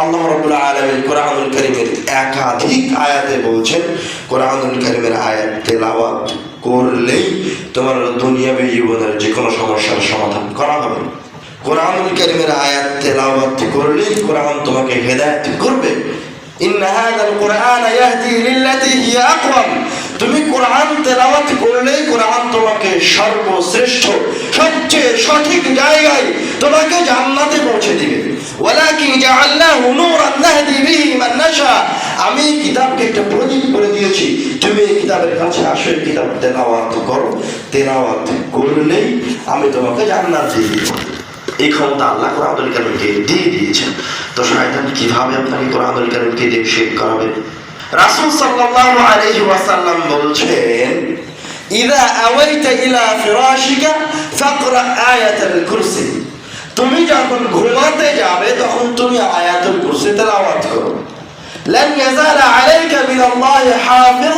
আল্লাহ রবুল আলমিন কোরআনুল করিমের একাধিক আয়াতে বলছেন, কোরআনুল করিমের আয়াত তেলাওয়াত করলেই তোমার দুনিয়াবী জীবনের যে কোনো সমস্যার সমাধান করা হবে। কোরআনুল করিমের আয়াত তেলাওয়াত করলেই কোরআন তোমাকে হেদায়েত করবে। ইন্না হাযাল কুরআনা ইয়াহদি লিল্লাতী হিয়া আকওয়াম তুমি কোরআন তেলাওয়াত করলেই কোরআন তোমাকে সর্বশ্রেষ্ঠ, সবচেয়ে সঠিক জায়গায় তোমাকে জান্নাতে পৌঁছে দিবে। ওয়ালাকিন জাআলনাহু নূরান নাহদি বিহি মান নাশা। আমি কিতাবকে একটা প্রদীপ করে দিয়েছি। তুমি এই কিতাবের কাছে আসো, এই কিতাব তেলাওয়াত করো। তেলাওয়াত করলেই আমি তোমাকে জান্নাত দিয়ে দিব এই ক্ষমতা আল্লাহ কোরআনুল কারিমকে দিয়ে দিয়েছেন। তো শয়তান কীভাবে আপনাকে কোরআনুল কারিমকে দিয়ে শেখ করাবে? রাসূল সাল্লাল্লাহু আলাইহি ওয়াসাল্লাম বলছেন ইদা আওয়াইতা ইলা ফিরাশিকা ফাকরা আয়াতুল কুরসি তুমি যখন ঘুমাতে যাবে তখন তুমি আয়াতুল কুরসি তেলাওয়াত করো لن يزال عليك من الله حافظ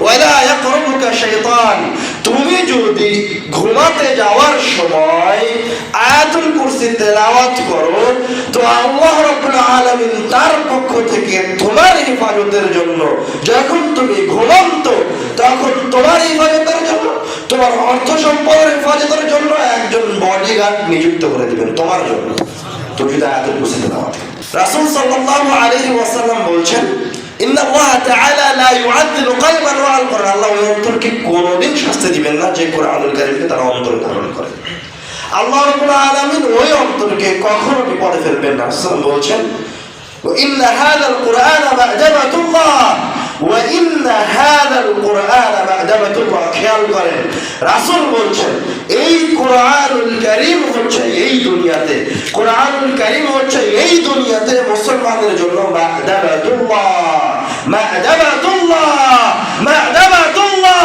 ولا يقربك شيطان তুমি যদি ঘুমাতে যাওয়ার সময় আয়াতুল কুরসি তেলাওয়াত করো, তো আল্লাহ রাব্বুল আলামিন তার পক্ষ থেকে তোমার হেফাজতের জন্য যখন তুমি ঘুমন্ত, তখন তোমার হেফাজতের জন্য, তোমার অর্থ সম্পদের হেফাজতের জন্য একজন বডিগার্ড নিযুক্ত করে দিবেন, তোমার জন্য। যদি কুরসি তেলাওয়াত সাল্লাল্লাহু আলাইহি ওয়াসাল্লাম বলছেন, ইন্না আল্লাহ তাআলা আল কুরআন। আল্লাহ ওই কোনোদিন শাস্তি দিবেন না, যে কোরআনুল কারীমকে তারা অন্তরে ধারণ করে। আল্লাহ রাব্বুল আলামিন ওই অন্তরকে কখনো বিপদে ফেলবেন না রাসূল বলছেন وإن هذا القرآن معجبة الله وإن هذا القرآن معجبة الله খেয়াল করেন রাসূল বলছেন এই কোরআনুল কারীম হচ্ছে এই দুনিয়াতে কোরআনুল কারীম হচ্ছে এই দুনিয়াতে মুসলমানদের জন্য মা'দাবাতুল্লাহ মা'দাবাতুল্লাহ মা'দাবাতুল্লাহ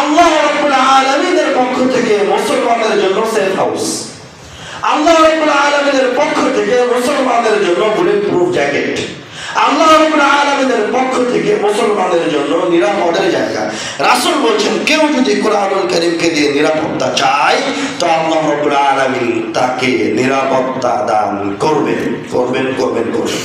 আল্লাহ রাব্বুল আলামিনের পক্ষ থেকে মুসলমানদের জন্য সেফ হাউস আল্লাহ রাব্বুল আলামিনের পক্ষ থেকে মুসলমানদের জন্য বুলেট প্রুফ জ্যাকেট আল্লাহ রাব্বুল আলামিনের পক্ষ থেকে মুসলমানদের জন্য নিরাপদের জায়গা। রাসূল বলছেন, কেউ যদি কোরআনুল কারীমকে দিয়ে নিরাপত্তা চায়, তো আল্লাহ রাব্বুল আলামিন তাকে নিরাপত্তা দান করবেন করবেন করবেন করবেন।